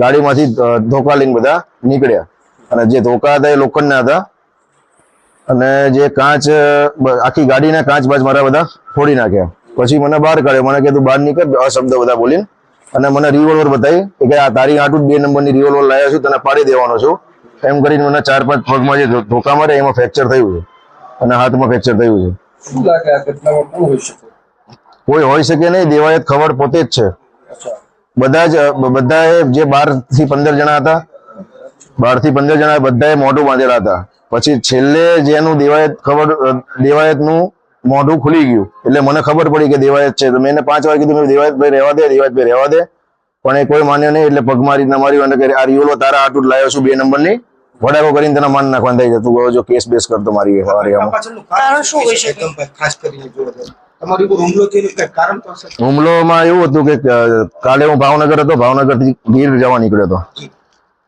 ગાડીમાંથી ધોકા લઈને બધા નીકળ્યા. અને જે ધોકા હતા એ લોખંડના હતા. અને જે કાચ આખી ગાડીના કાચ બાજ મારા બધા ફોડી નાખ્યા. પછી મને બહાર કાઢ્યો. મને કીધું બહાર નીકળ આ શબ્દ બધા બોલીને. અને મને રિવોલ્વર બતાવી કે આ તારી આટું બે નંબરની રિવોલ્વર લાવ્યા છું તને પાડી દેવાનો છું. એમ કરીને મને ચાર પાંચ પગમાં જે ધોકા મારે એમાં ફ્રેક્ચર થયું છે. અને હાથમાં ફ્રેક્ચર થયું છે. શું લાગે આ ઘટનામાં કોણ હોઈ શકે? કોઈ હોઈ શકે નહીં દેવાયત ખબર પોતે જ છે. બધા જ, બધાએ જે બારથી પંદર જણા હતા બારથી પંદર જણા બધાએ મોઢું બાંધેલા હતા. પછી છેલ્લે જેનું દેવાયત ખબર, દેવાયતનું મોઢું ખુલી ગયું. એટલે મને ખબર પડી કે દેવાયત છે. તો મેં પાંચ વાર કીધું દેવાયતભાઈ દેવાયત ભાઈ રહેવા દે દેવાયત ભાઈ રહેવા દે. પણ એ કોઈ માન્યો નહીં, એટલે પગ મારી ના માર્યું અને આ રિયોલો તારા આટું લાવ્યો છું, બે નંબરની. વડાકો કરીને તેના માન નાખવાનું થઈ જતું હોય જો કેસ બેસ કરતો મારી સવારે આમાં. કારણ શું હોય છે? એકદમ ખાસ કરીને હુમલો એવું હતું કે કાલે હું ભાવનગર હતો ભાવનગરથી ગીર જવા નીકળ્યો હતો.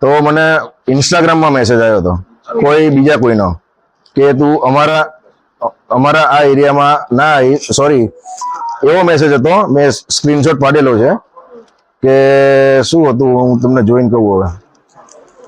તો મને ઇન્સ્ટાગ્રામમાં મેસેજ આવ્યો હતો. કોઈ બીજા કોઈનો કે તું અમારા અમારા આ એરિયામાં ના સોરી એવો મેસેજ હતો મેં સ્ક્રીનશોટ પાડેલો છે કે શું હતું હું તમને જોઈન કહું હવે એટલે પણ તમારી દુશ્મની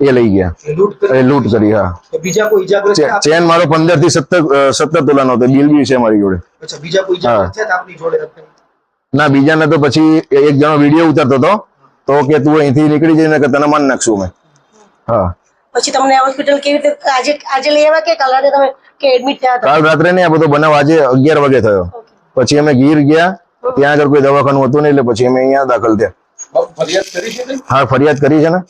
એ લઈ ગયા એ લૂંટ કરી એ લૂંટ કરી હા તો બીજા કોઈ ઈજાગ્રસ્ત ચે- થયા? ચેન મારો પંદરથી સત્તર સત્તર તોલાનો હતો બિલ બી છે મારી જોડે અચ્છા બીજા કોઈ ઈજાગ્રસ્ત થયા હતા આપની જોડે ના બીજાને તો પછી એક જણો વીડિયો ઉતારતો હતો તો કે તું અહીંથી નીકળી જઈને કે તને માન નાખશું મેં હા। પછી તમને હોસ્પિટલ કેવી રીતે આજે આજે લઈ આવ્યા કે કાલ રાતે તમે કે એડમિટ થયા હતા? કાલ રાત્રે નહીં આ બધો બનાવ આજે અગિયાર વાગે થયો. પછી અમે ગીર ગયા ત્યાં આગળ કોઈ દવાખાનું હતું નહીં એટલે પછી અમે અહીંયા દાખલ થયા. બાપુ ફરિયાદ કરી છે કંઈ? હા ફરિયાદ કરી છે ને?